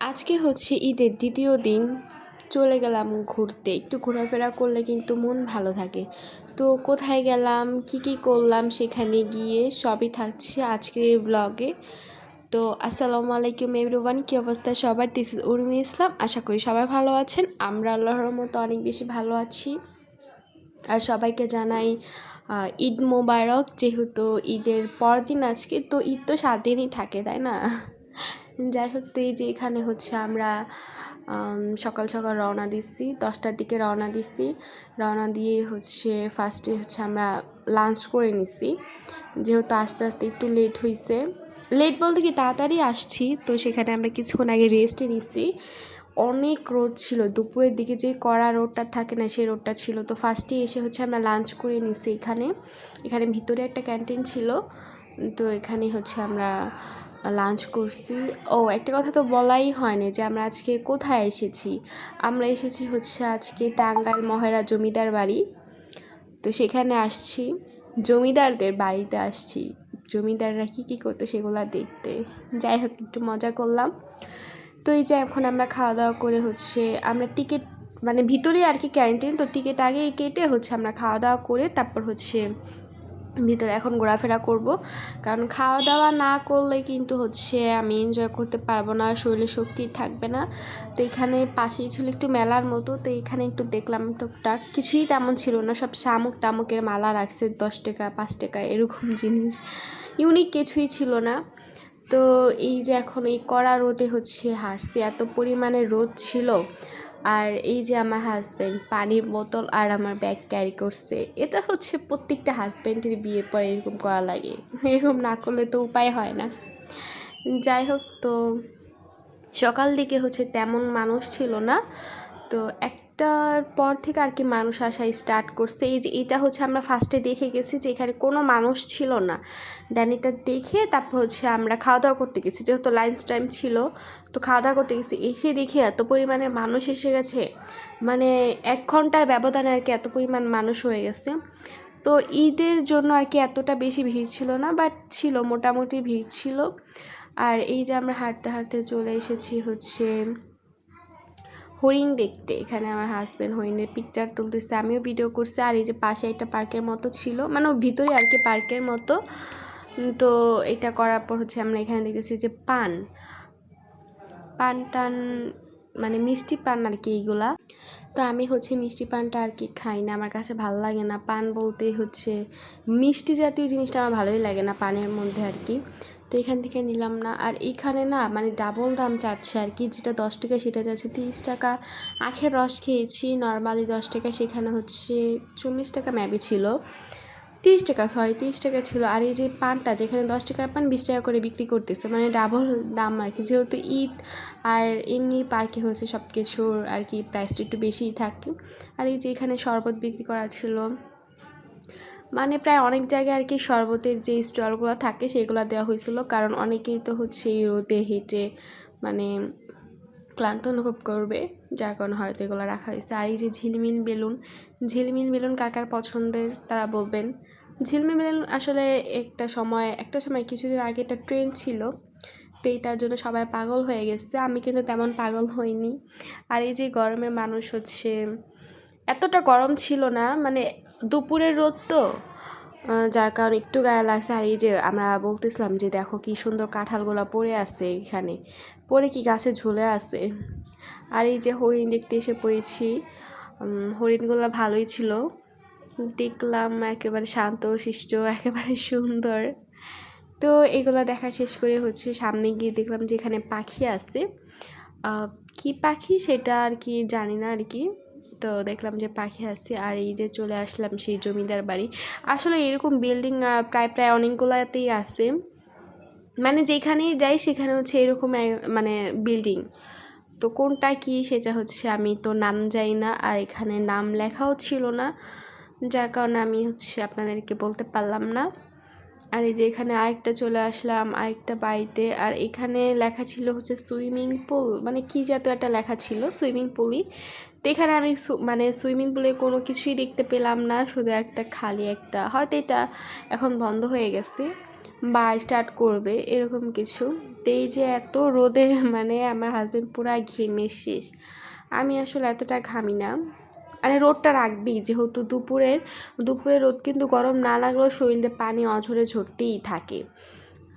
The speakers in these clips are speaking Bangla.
আজকে হচ্ছে ঈদের দ্বিতীয় দিন, চলে গেলাম ঘুরতে। একটু ঘোরাফেরা করলে কিন্তু মন ভালো থাকে। তো কোথায় গেলাম, কি কি করলাম সেখানে গিয়ে সবই থাকছে আজকের এই ব্লগে তো আসসালামু আলাইকুম এভরিওয়ান কী অবস্থা সবার? দিস উর্মি ইসলাম আশা করি সবাই ভালো আছেন। আমরা আল্লাহর মতো অনেক বেশি ভালো আছি। আর সবাইকে জানাই ঈদ মোবারক, যেহেতু ঈদের পরদিন আজকে, তো ঈদ তো সাত দিনই থাকে, তাই না? যাই হোক, তো এই যে এখানে হচ্ছে আমরা সকাল সকাল রওনা দিচ্ছি, দশটার দিকে রওনা দিচ্ছি। রওনা দিয়ে হচ্ছে ফার্স্টে হচ্ছে আমরা লাঞ্চ করে নিছি যেহেতু আস্তে আস্তে একটু লেট হয়েছে লেট বলতে কি তাড়াতাড়ি আসছি, তো সেখানে আমরা কিছুক্ষণ আগে রেস্টে নিচ্ছি। অনেক রোদ ছিল, দুপুরের দিকে যে কড়া রোডটা থাকে না সেই রোডটা ছিল। তো ফার্স্টে এসে হচ্ছে আমরা লাঞ্চ করে নিচ্ছি এখানে। এখানে ভিতরে একটা ক্যান্টিন ছিল, তো এখানে হচ্ছে আমরা লাঞ্চ করছি। ও, একটা কথা তো বলাই হয়নি যে আমরা আজকে কোথায় এসেছি। আমরা এসেছি হচ্ছে আজকে টাঙ্গাইল মহেরা জমিদার বাড়ি। তো সেখানে আসছি। জমিদারদের বাড়িতে আসছি। জমিদাররা কী কী করতো সেগুলো দেখতে। যাই হোক, একটু মজা করলাম। তো এই যে এখন আমরা খাওয়া দাওয়া করে হচ্ছে আমরা টিকিট মানে ভিতরে আর কি ক্যান্টিন। তো টিকিট আগেই কেটে হচ্ছে আমরা খাওয়া দাওয়া করে তারপর হচ্ছে ভিতরে এখন ঘোরাফেরা করব। কারণ খাওয়া দাওয়া না করলে কিন্তু হচ্ছে আমি এনজয় করতে পারব না শরীরে শক্তি থাকবে না। তো এখানে পাশেই ছিল একটু মেলার মতো, তো এখানে একটু দেখলাম টুকটাক। কিছুই তেমন ছিল না, সব শামুক টামুকের মালা রাখছে, দশ টাকা, পাঁচ টাকা, এরকম জিনিস। ইউনিক কিছুই ছিল না। তো এই যে এখন এই কড়া রোদে হচ্ছে হাসছি এত পরিমাণে রোদ ছিল। আর এই যে আমার হাজব্যান্ড পানির বোতল আর আমার ব্যাগ ক্যারি করছে, এটা হচ্ছে প্রত্যেকটা হাজব্যান্ডের বিয়ের পরে এরকম করা লাগে। এরকম না করলে তো উপায় হয় না। যাই হোক, তো সকাল দিকে হচ্ছে তেমন মানুষ ছিল না। তো একটার পর থেকে আর কি মানুষ আসা স্টার্ট করছে। এই যে এটা হচ্ছে আমরা ফার্স্টে দেখে গেছি যে এখানে কোনো মানুষ ছিল না। দেন এটা দেখে তারপর হচ্ছে আমরা খাওয়া দাওয়া করতে গেছি। যেহেতু লাঞ্চ টাইম ছিল, তো খাওয়া দাওয়া করতে গেছি। এসে দেখি এত পরিমাণে মানুষ এসে গেছে। মানে এক ঘণ্টার ব্যবধানে আর কি এত পরিমাণ মানুষ হয়ে গেছে। তো ঈদের জন্য আর কি এতটা বেশি ভিড় ছিল না বাট ছিল, মোটামুটি ভিড় ছিল। আর এই যে আমরা হাঁটতে হাঁটতে চলে এসেছি হচ্ছে হরিণ দেখতে। এখানে আমার হাজব্যান্ড হরিণের পিকচার তুলতেছে, আমিও ভিডিও করছি। আর এই যে পাশে একটা পার্কের মতো ছিল মানে ভিতরে আর কি পার্কের মতো। তো এটা করার পর হচ্ছে আমরা এখানে দেখেছি যে পান। পান টান মানে মিষ্টি পান আর কি এইগুলা। তো আমি হচ্ছে মিষ্টি পানটা আর কি খাই না, আমার কাছে ভালো লাগে না। পান বলতে হচ্ছে মিষ্টি জাতীয় জিনিসটা আমার ভালোই লাগে না পানের মধ্যে আর কি। তো এখান থেকে নিলাম না। আর এখানে না মানে ডাবল দাম চাচ্ছে আর কি, যেটা দশ টাকা সেটা যাচ্ছে তিরিশ টাকা। আখের রস খেয়েছি নর্মালি দশ টাকা, সেখানে হচ্ছে চল্লিশ টাকা ম্যাবি ছিল। তিরিশ টাকা সরি তিরিশ টাকা ছিল। আর এই যে পানটা, যেখানে দশ টাকার পান, বিশ টাকা করে বিক্রি করতেছে মানে ডাবল দাম আর কি। যেহেতু ঈদ আর এমনি পার্কে হচ্ছে সব কিছুর আর কি প্রাইসটা একটু বেশিই থাকে। আর এই যে এখানে শরবত বিক্রি করা ছিল মানে প্রায় অনেক জায়গায় আর কি শরবতের যে স্টলগুলো থাকে, সেগুলো দেওয়া হয়েছিল। কারণ অনেকেই তো হচ্ছে এই রোদে হেঁটে মানে ক্লান্ত অনুভব করবে। যার কারণে হয়তো এগুলো রাখা হয়েছে। আর এই যে ঝিলমিল বেলুন ঝিলমিল বেলুন কাকার পছন্দের তারা বলবেন। ঝিলমিল বেলুন আসলে একটা সময় একটা সময় কিছুদিন আগে একটা ট্রেন্ড ছিল, তো এইটার জন্য সবাই পাগল হয়ে গেছে। আমি কিন্তু তেমন পাগল হইনি। আর এই যে গরমে মানুষ হচ্ছে, এতটা গরম ছিল না মানে দুপুরের রোদ তো। যার কারণে একটু গায়ে লাগছে। আর এই যে আমরা বলতেছিলাম যে দেখো কি সুন্দর কাঁঠালগুলো পড়ে আছে এখানে। পড়ে কি গাছে ঝুলে আছে? আর এই যে হরিণ দেখতে এসে পড়েছি। হরিণগুলো ভালোই ছিল। দেখলাম একেবারে শান্ত, শিষ্ট, একেবারে সুন্দর। তো এগুলো দেখা শেষ করে হচ্ছে সামনে গিয়ে দেখলাম যে এখানে পাখি আছে। কি পাখি সেটা আর কি জানি না আর কি। তো দেখলাম যে পাখি আছে আর এই যে চলে আসলাম সেই জমিদার বাড়ি। আসলে এরকম বিল্ডিং প্রায় প্রায় অনেকগুলোতেই আছে। মানে যেখানেই যাই সেখানে হচ্ছে এরকম মানে বিল্ডিং তো কোনটা কি সেটা হচ্ছে আমি তো নাম যাই না আর এখানে নাম লেখাও ছিল না। যার কারণে আমি হচ্ছে আপনাদেরকে বলতে পারলাম না। আর এই যে এখানে আরেকটা চলে আসলাম, আরেকটা বাড়িতে। আর এখানে লেখা ছিল হচ্ছে সুইমিং পুল মানে কী জাতীয় একটা লেখা ছিল, সুইমিং পুলই। তো এখানে আমি মানে সুইমিং পুলে কোনো কিছুই দেখতে পেলাম না, শুধু একটা খালি একটা, হয়তো এটা এখন বন্ধ হয়ে গেছে বা স্টার্ট করবে, এরকম কিছু। তো এই যে এত রোদে মানে আমার হাজব্যান্ড পুরো ঘেমে শেষ। আমি আসলে এতটা ঘামি না। মানে রোদটা রাখবি, যেহেতু দুপুরের দুপুরের রোদ কিন্তু গরম না লাগলেও শরীরে পানি অঝরে ঝরতেই থাকে।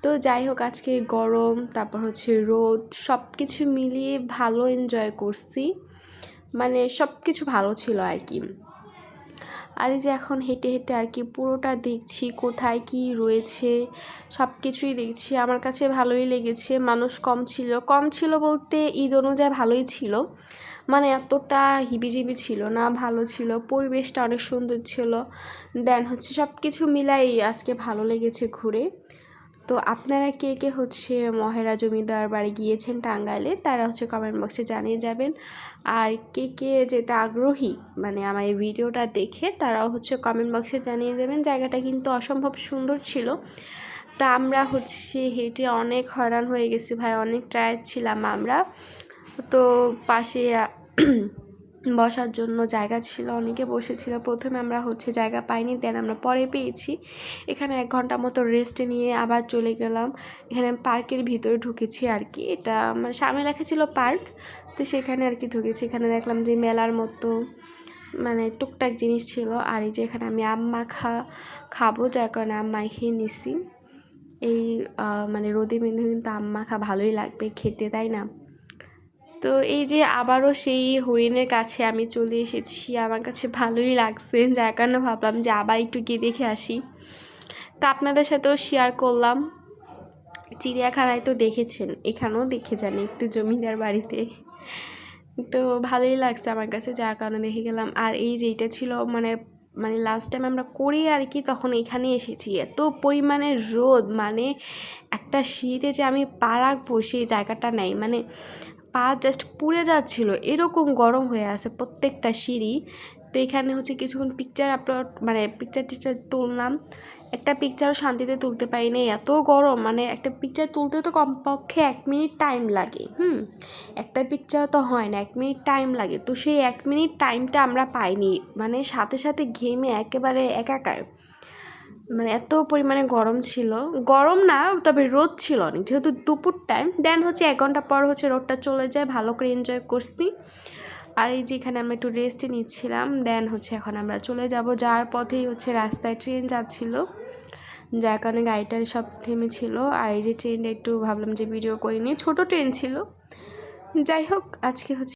তো যাই হোক, আজকে গরম, তারপর হচ্ছে রোদ সব কিছু মিলিয়ে ভালো এনজয় করছি। মানে সব কিছু ভালো ছিল আর কি। আর এই যে এখন হেঁটে হেঁটে আর কি পুরোটা দেখছি, কোথায় কি রয়েছে সব কিছুই দেখছি। আমার কাছে ভালোই লেগেছে, মানুষ কম ছিল। কম ছিল বলতে ঈদ অনুযায়ী ভালোই ছিল। মানে এতটা হিবিজিবি ছিল না, ভালো ছিল, পরিবেশটা অনেক সুন্দর ছিল। দেন হচ্ছে সব কিছু মিলাই আজকে ভালো লেগেছে ঘুরে। তো আপনারা কে কে হচ্ছে মহেরা জমিদার বাড়ি গিয়েছেন টাঙ্গাইলে, তারা হচ্ছে কমেন্ট বক্সে জানিয়ে যাবেন। আর কে কে যেতে আগ্রহী মানে আমার এই ভিডিওটা দেখে, তারাও হচ্ছে কমেন্ট বক্সে জানিয়ে দেবেন। জায়গাটা কিন্তু অসম্ভব সুন্দর ছিল। তা আমরা হচ্ছে হেঁটে অনেক হয়রান হয়ে গেছি ভাই, অনেক টায়ার্ড ছিলাম আমরা। তো পাশে বসার জন্য জায়গা ছিল, অনেকে বসেছিল। প্রথমে আমরা হচ্ছে জায়গা পাইনি দেন আমরা পরে পেয়েছি। এখানে এক ঘণ্টা মতো রেস্ট নিয়ে আবার চলে গেলাম। এখানে পার্কের ভিতরে ঢুকেছি আর কি। এটা মানে সামনে লেখা ছিল পার্ক তো সেখানে আর কি ঢুকেছি। এখানে দেখলাম যে মেলার মতো মানে টুকটাক জিনিস ছিল। আর এই যে এখানে আমি আম মাখা খাব, যার কারণে আম মাখিয়ে নিছি। এই মানে রোদে মেঁধে কিন্তু আম মাখা ভালোই লাগবে খেতে, তাই না? তো এই যে আবারও সেই হরিণের কাছে আমি চলে এসেছি। আমার কাছে ভালোই লাগছে, যার কারণে ভাবলাম যে আবার একটু গিয়ে দেখে আসি। তো আপনাদের সাথেও শেয়ার করলাম। চিড়িয়াখানায় তো দেখেছেন, এখানেও দেখে যান একটু জমিদার বাড়িতে। তো ভালোই লাগছে আমার কাছে, যার কারণে দেখে গেলাম। আর এই যে এটা ছিল মানে মানে লাস্ট টাইম আমরা করি আর কি তখন এখানে এসেছি। এত পরিমাণে রোদ মানে একটা শীতে যে আমি পা রাখব সেই জায়গাটা নেই। মানে পা জাস্ট পুড়ে যাচ্ছিল, এরকম গরম হয়ে আছে প্রত্যেকটা সিঁড়ি। তো এখানে হচ্ছে কিছুক্ষণ পিকচার আপলোড মানে পিকচার টিকচার তুললাম। একটা পিকচারও শান্তিতে তুলতে পারিনি, এত গরম মানে একটা পিকচার তুলতে তো কমপক্ষে এক মিনিট টাইম লাগে, হুম? একটা পিকচার তো হয় না, এক মিনিট টাইম লাগে। তো সেই এক মিনিট টাইমটা আমরা পাইনি মানে সাথে সাথে ঘেমে একেবারে একাকার। মানে এত পরিমাণে গরম ছিল। গরম না, তবে রোদ ছিল অনেক। যেহেতু দুপুর টাইম দেন হচ্ছে এক ঘণ্টা পর হচ্ছে রোদটা চলে যায়, ভালো করে এনজয় করছি। আর এই যে এখানে আমরা একটু রেস্ট নিচ্ছিলাম দেন হচ্ছে এখন আমরা চলে যাব যাওয়ার পথেই হচ্ছে রাস্তায় ট্রেন যাচ্ছিল। যার কারণে গাড়িটা সব থেমে ছিল। আর এই যে ট্রেনটা একটু ভাবলাম যে ভিডিও করিনি ছোটো ট্রেন ছিল। যাই হোক, আজকে হচ্ছে